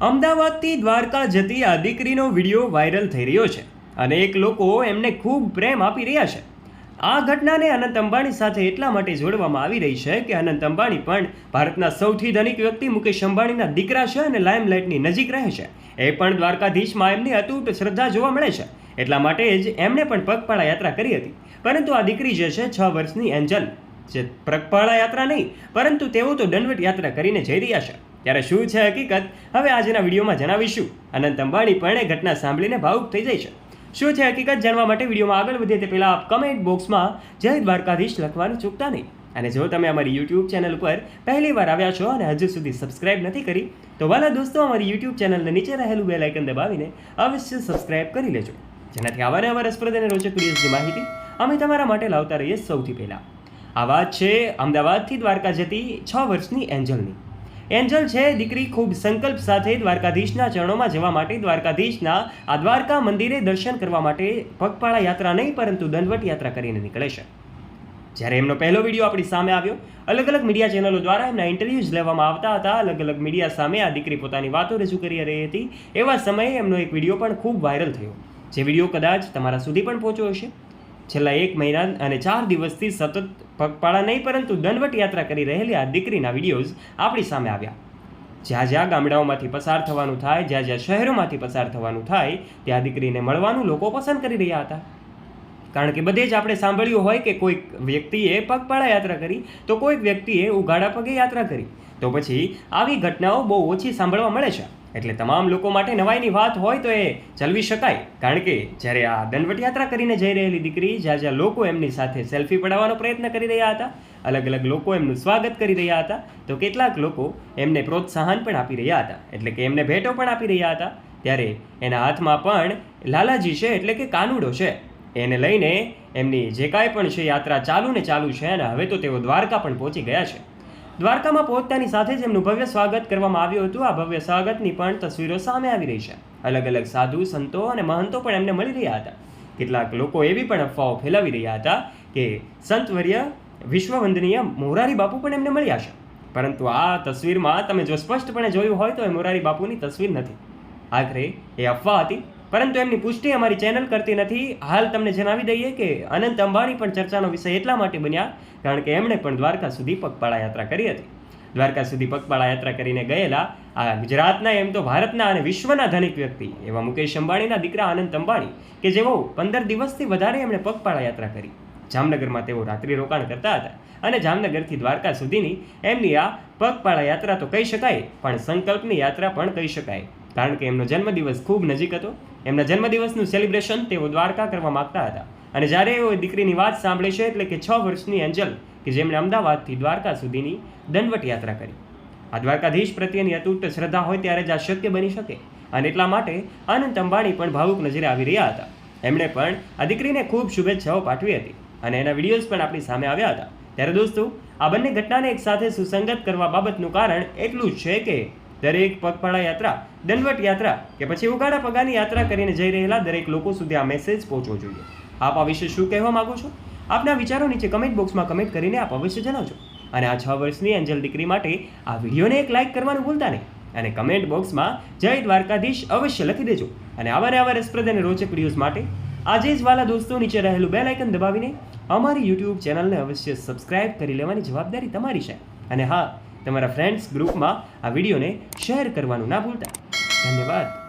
અમદાવાદથી દ્વારકા જતી આ દીકરીનો વીડિયો વાયરલ થઈ રહ્યો છે અને એક લોકો એમને ખૂબ પ્રેમ આપી રહ્યા છે. આ ઘટનાને અનંત અંબાણી સાથે એટલા માટે જોડવામાં આવી રહી છે કે અનંત અંબાણી પણ ભારતના સૌથી ધનિક વ્યક્તિ મુકેશ અંબાણીના દીકરા છે અને લાઇમલાઇટની નજીક રહે છે. એ પણ દ્વારકાધીશમાં એમની અતૂટ શ્રદ્ધા જોવા મળે છે. એટલા માટે જ એમણે પણ પગપાળા યાત્રા કરી હતી. પરંતુ આ દીકરી જે છે, છ વર્ષની એન્જલ. જે પગપાળા યાત્રા નહીં, પરંતુ તેઓ તો દંડવટ યાત્રા કરીને જઈ રહ્યા છે. ત્યારે શું છે હકીકત? હવે આજના વિડીયોમાં જણાવીશું. અનંત અંબાણી પણ એ ઘટના સાંભળીને ભાવુક થઈ જાય છે. શું છે હકીકત જાણવા માટે વિડીયોમાં આગળ વધીએ તે પહેલાં આપ કમેન્ટ બોક્સમાં જય દ્વારકાધીશ લખવાનું ચૂકતા નહીં. અને જો તમે અમારી યુટ્યુબ ચેનલ ઉપર પહેલી વાર આવ્યા છો અને હજુ સુધી સબસ્ક્રાઇબ નથી કરી, તો વાલા દોસ્તો અમારી યુટ્યુબ ચેનલને નીચે રહેલું બે લાઇકન દબાવીને અવશ્ય સબસ્ક્રાઇબ કરી લેજો. જેનાથી આવા નવા રસપ્રદ અને રોચક વિડીયોઝની માહિતી અમે તમારા માટે લાવતા રહીએ સૌથી પહેલાં. આ વાત છે અમદાવાદથી દ્વારકા જતી છ વર્ષની એન્જલની. એન્જલ છે, દીકરી ખૂબ સંકલ્પ સાથે દ્વારકાધીશના ચરણોમાં જવા માટે દ્વારકાધીશના આ દ્વારકા મંદિરે દર્શન કરવા માટે પગપાળા યાત્રા નહીં, પરંતુ દંડવટ યાત્રા કરીને નીકળે છે. જ્યારે એમનો પહેલો વીડિયો આપણી સામે આવ્યો, અલગ અલગ મીડિયા ચેનલો દ્વારા એમના ઇન્ટરવ્યૂઝ લેવામાં આવતા હતા. અલગ અલગ મીડિયા સામે આ દીકરી પોતાની વાતો રજૂ કરી રહી હતી. એવા સમયે એમનો એક વીડિયો પણ ખૂબ વાયરલ થયો, જે વીડિયો કદાચ તમારા સુધી પણ પહોંચ્યો હશે. છેલ્લા એક મહિના અને ચાર દિવસથી સતત પગપાળા નહીં, પરંતુ દંડવટ યાત્રા કરી રહેલી આ દીકરીના વિડીયોઝ આપણી સામે આવ્યા. જ્યાં જ્યાં ગામડાઓમાંથી પસાર થવાનું થાય, જ્યાં જ્યાં શહેરોમાંથી પસાર થવાનું થાય, ત્યાં દીકરીને મળવાનું લોકો પસંદ કરી રહ્યા હતા. કારણ કે બધે જ આપણે સાંભળ્યું હોય કે કોઈક વ્યક્તિએ પગપાળા યાત્રા કરી, તો કોઈક વ્યક્તિએ ઉઘાડા પગે યાત્રા કરી. તો પછી આવી ઘટનાઓ બહુ ઓછી સાંભળવા મળે છે. એટલે તમામ લોકો માટે નવાઈની વાત હોય તો એ ચલવી શકાય. કારણ કે જ્યારે આ દંડવટ યાત્રા કરીને જઈ રહેલી દીકરી, જ્યાં જ્યાં લોકો એમની સાથે સેલ્ફી પડાવવાનો પ્રયત્ન કરી રહ્યા હતા, અલગ અલગ લોકો એમનું સ્વાગત કરી રહ્યા હતા, તો કેટલાક લોકો એમને પ્રોત્સાહન પણ આપી રહ્યા હતા. એટલે કે એમને ભેટો પણ આપી રહ્યા હતા. ત્યારે એના હાથમાં પણ લાલાજી છે એટલે કે કાનુડો છે. એને લઈને એમની જે કાંઈ પણ છે યાત્રા ચાલુ ને ચાલુ છે અને હવે તો તેઓ દ્વારકા પણ પહોંચી ગયા છે. દ્વારકામાં પહોંચતાની સાથે જ એમનું ભવ્ય સ્વાગત કરવામાં આવ્યું હતું. આ ભવ્ય સ્વાગતની પણ તસવીરો સામે આવી રહી છે. અલગ અલગ સાધુ, સંતો અને મહંતો પણ એમને મળી રહ્યા હતા. કેટલાક લોકો એવી પણ અફવાઓ ફેલાવી રહ્યા હતા કે સંતવર્ય વિશ્વવંદનીય મોરારી બાપુ પણ એમને મળ્યા છે. પરંતુ આ તસવીરમાં તમે જો સ્પષ્ટપણે જોયું હોય તો એ મોરારી બાપુની તસવીર નથી. આખરે એ અફવા હતી પરંતુ એમની પુષ્ટિ અમારી ચેનલ કરતી નથી. હાલ તમને જણાવી દઈએ કે અનંત અંબાણી પણ ચર્ચાનો વિષય એટલા માટે બન્યા, કારણ કે એમણે પણ દ્વારકા સુધી પગપાળા યાત્રા કરી હતી. દ્વારકા સુધી પગપાળા યાત્રા કરીને ગયેલા આ ગુજરાતના, એમ તો ભારતના અને વિશ્વના ધનિક વ્યક્તિ, એવા મુકેશ અંબાણીના દીકરા અનંત અંબાણી, કે જેઓ પંદર દિવસથી વધારે એમણે પગપાળા યાત્રા કરી. જામનગરમાં તેઓ રાત્રિ રોકાણ કરતા હતા અને જામનગરથી દ્વારકા સુધીની એમની આ પગપાળા યાત્રા તો કહી શકાય, પણ સંકલ્પની યાત્રા પણ કહી શકાય. કારણ કે એમનો જન્મદિવસ ખૂબ નજીક હતો. એમના જન્મદિવસનું સેલિબ્રેશન તેઓ દ્વારકા કરવા માગતા હતા. અને જ્યારે એઓ દીકરીની વાત સાંભળે છે એટલે કે છ વર્ષની એન્જલ કે જેમણે અમદાવાદથી દ્વારકા સુધીની દંડવટ યાત્રા કરી. આ દ્વારકાધીશ પ્રત્યેની અતૂટ શ્રદ્ધા હોય ત્યારે જ આ શક્ય બની શકે. અને એટલા માટે અનંત અંબાણી પણ ભાવુક નજરે આવી રહ્યા હતા. એમણે પણ આ દીકરીને ખૂબ શુભેચ્છાઓ પાઠવી હતી. અને એના વિડીયોઝ પણ આપણી સામે આવ્યા હતા. ત્યારે દોસ્તો, આ બંને ઘટનાને એકસાથે સુસંગત કરવા બાબતનું કારણ એટલું જ છે કે દરેક પગપાળા યાત્રા, દલવટ યાત્રા કે પછી ઉગાડા પગાની યાત્રા કરીને જઈ રહેલા દરેક લોકો સુધી આ મેસેજ પહોંચવો જોઈએ. આપ આ વિશે શું કહેવા માગો છો? આપના વિચારો નીચે કમેન્ટ બોક્સમાં કમેન્ટ કરીને આપ અવશ્ય જણાવજો. અને આ છ વર્ષની એન્જલ દીકરી માટે આ વિડીયોને એક લાઇક કરવાનું ભૂલતા નહીં. અને કમેન્ટ બોક્સમાં જય દ્વારકાધીશ અવશ્ય લખી દેજો. અને આવા ને આવા રસપ્રદ અને રોચક વિડીયોઝ માટે આજે જ વાલા દોસ્તો નીચે રહેલું બેલ આઇકન દબાવીને અમારી યુટ્યુબ ચેનલને અવશ્ય સબસ્ક્રાઇબ કરી લેવાની જવાબદારી તમારી છે. અને હા તમારા ફ્રેન્ડ્સ ગ્રુપમાં આ વિડીયોને શેર કરવાનું ના ભૂલતા. ધન્યવાદ.